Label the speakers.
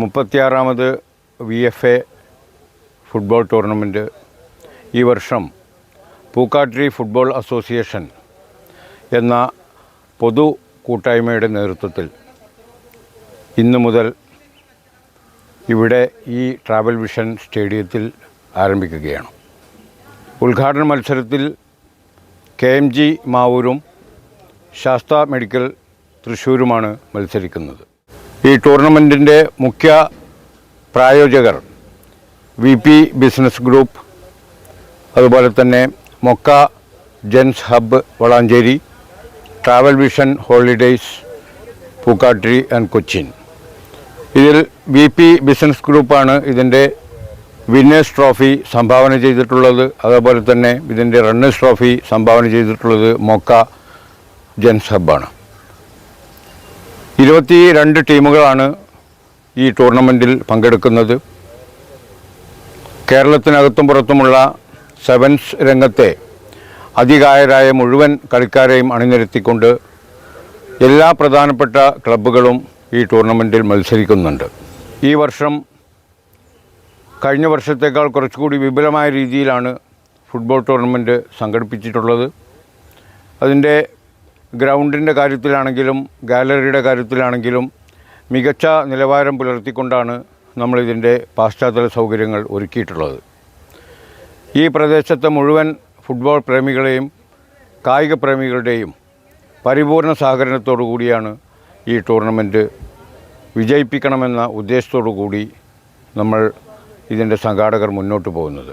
Speaker 1: മുപ്പത്തിയാറാമത് V F A football tournament ഈ വർഷം Pookkattiri football association എന്ന പൊതു കൂട്ടായ്മയുടെ നേതൃത്വത്തിൽ ഇന്നു മുതൽ ഇവിടെ ഈ ട്രാവൽ വിഷൻ സ്റ്റേഡിയത്തിൽ ആരംഭിക്കുകയാണ്. ഉദ്ഘാടന മത്സരത്തിൽ കെ എം ജി മാവൂരും ശാസ്ത മെഡിക്കൽ തൃശ്ശൂരുമാണ് മത്സരിക്കുന്നത്. ഈ ടൂർണമെന്റിന്റെ മുഖ്യ പ്രായോജകർ വി പി ബിസിനസ് ഗ്രൂപ്പ് അതുപോലെ തന്നെ മൊക്ക gents hub Valanchery travel vision holidays Pookattiri and Cochin. ഇതിൽ വി പി ബിസിനസ് ഗ്രൂപ്പാണ് ഇതിന്റെ വിന്നേഴ്സ് ട്രോഫി സംഭാവന ചെയ്തിട്ടുള്ളത് അതുപോലെ തന്നെ ഇതിന്റെ റണ്ണേഴ്സ് ട്രോഫി സംഭാവന ചെയ്തിട്ടുള്ളത് മൊക്ക ജെൻസ് ഹബ്ബാണ്. ഇരുപത്തി രണ്ട് ടീമുകളാണ് ഈ ടൂർണമെന്റിൽ പങ്കെടുക്കുന്നത്. കേരളത്തിനകത്തും പുറത്തുമുള്ള സെവൻസ് രംഗത്തെ അതികായരായ മുഴുവൻ കളിക്കാരെയും അണിനിരത്തിക്കൊണ്ട് എല്ലാ പ്രധാനപ്പെട്ട ക്ലബ്ബുകളും ഈ ടൂർണമെന്റിൽ മത്സരിക്കുന്നുണ്ട്. ഈ വർഷം കഴിഞ്ഞ വർഷത്തേക്കാൾ കുറച്ചുകൂടി വിപുലമായ രീതിയിലാണ് ഫുട്ബോൾ ടൂർണമെന്റ് സംഘടിപ്പിച്ചിട്ടുള്ളത്. അതിന്റെ ഗ്രൗണ്ടിന്റെ കാര്യത്തിലാണെങ്കിലും ഗാലറിയുടെ കാര്യത്തിലാണെങ്കിലും മികച്ച നിലവാരം പുലർത്തിക്കൊണ്ടാണ് നമ്മളിതിന്റെ പാശ്ചാത്തല സൗകര്യങ്ങൾ ഒരുക്കിയിട്ടുള്ളത്. ഈ പ്രദേശത്തെ മുഴുവൻ ഫുട്ബോൾ പ്രേമികളെയും കായിക പ്രേമികളുടെയും പരിപൂർണ സഹകരണത്തോടു കൂടിയാണ് ഈ ടൂർണമെന്റ് വിജയിപ്പിക്കണമെന്ന ഉദ്ദേശത്തോടു കൂടി നമ്മൾ ഇതിന്റെ സംഘാടകർ മുന്നോട്ട് പോകുന്നത്.